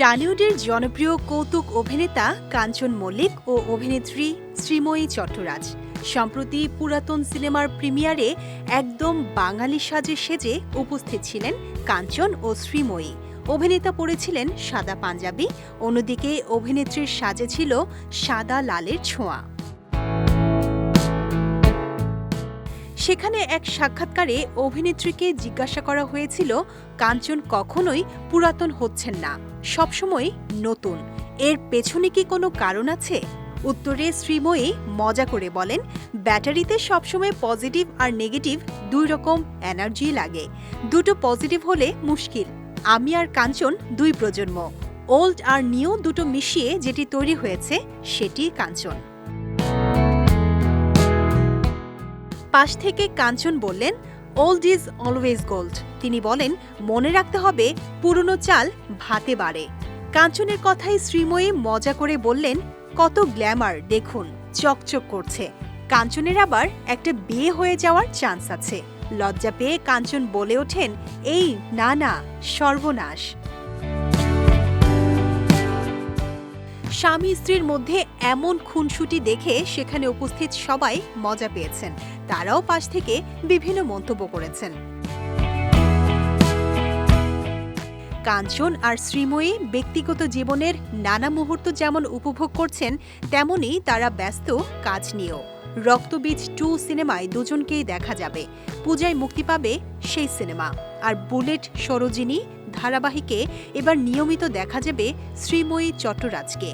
টালিউডের জনপ্রিয় কৌতুক অভিনেতা কাঞ্চন মল্লিক ও অভিনেত্রী শ্রীময়ী চট্টরাজ। সম্প্রতি পুরাতন সিনেমার প্রিমিয়ারে একদম বাঙালি সাজে সেজে উপস্থিত ছিলেন কাঞ্চন ও শ্রীময়ী। অভিনেতা পড়েছিলেন সাদা পাঞ্জাবি, অন্যদিকে অভিনেত্রীর সাজে ছিল সাদা লালের ছোঁয়া। সেখানে এক সাক্ষাৎকারে অভিনেত্রীকে জিজ্ঞাসা করা হয়েছিল, কাঞ্চন কখনোই পুরাতন হচ্ছেন না সবসময় নতুন। এর পেছনে কি কোনো কারণ আছে? উত্তরে শ্রীময়ী মজা করে বলেন, ব্যাটারিতে সবসময় পজিটিভ আর নেগেটিভ দুই রকম এনার্জি লাগে। দুটো পজিটিভ হলে মুশকিল। আমি আর কাঞ্চন দুই প্রজন্ম। ওল্ড আর নিউ দুটো মিশিয়ে যেটি তৈরি হয়েছে, সেটি কাঞ্চন। পাশ থেকে কাঞ্চন বললেন ওল্ড ইজ অলওয়েজ গোল্ড তিনি বলেন, মনে রাখতে হবে, পুরনো চাল ভাতে বাড়ে। কাঞ্চনের কথায় শ্রীময়ী মজা করে বললেন, কত গ্ল্যামার দেখুন, চকচক করছে। কাঞ্চনের আবার একটা বিয়ে হয়ে যাওয়ার চান্স আছে। লজ্জা পেয়ে কাঞ্চন বলে ওঠেন, এই, না না, সর্বনাশ। স্বামী স্ত্রীর মধ্যে এমন খুনসুটি দেখে সেখানে উপস্থিত সবাই মজা পেয়েছেন। তারাও পাশ থেকে বিভিন্ন মন্তব্য করেছেন। কাঞ্চন আর শ্রীময়ী ব্যক্তিগত জীবনের নানা মুহূর্ত যেমন উপভোগ করছেন, তেমনি তারা ব্যস্ত কাজ নিয়েও। রক্তবীজ টু সিনেমায় দুজনকেই দেখা যাবে। পূজায় মুক্তি পাবে সেই সিনেমা। আর বুলেট সরোজিনী ধারাবাহিকে এবার নিয়মিত দেখা যাবে শ্রীময়ী চট্টরাজকে।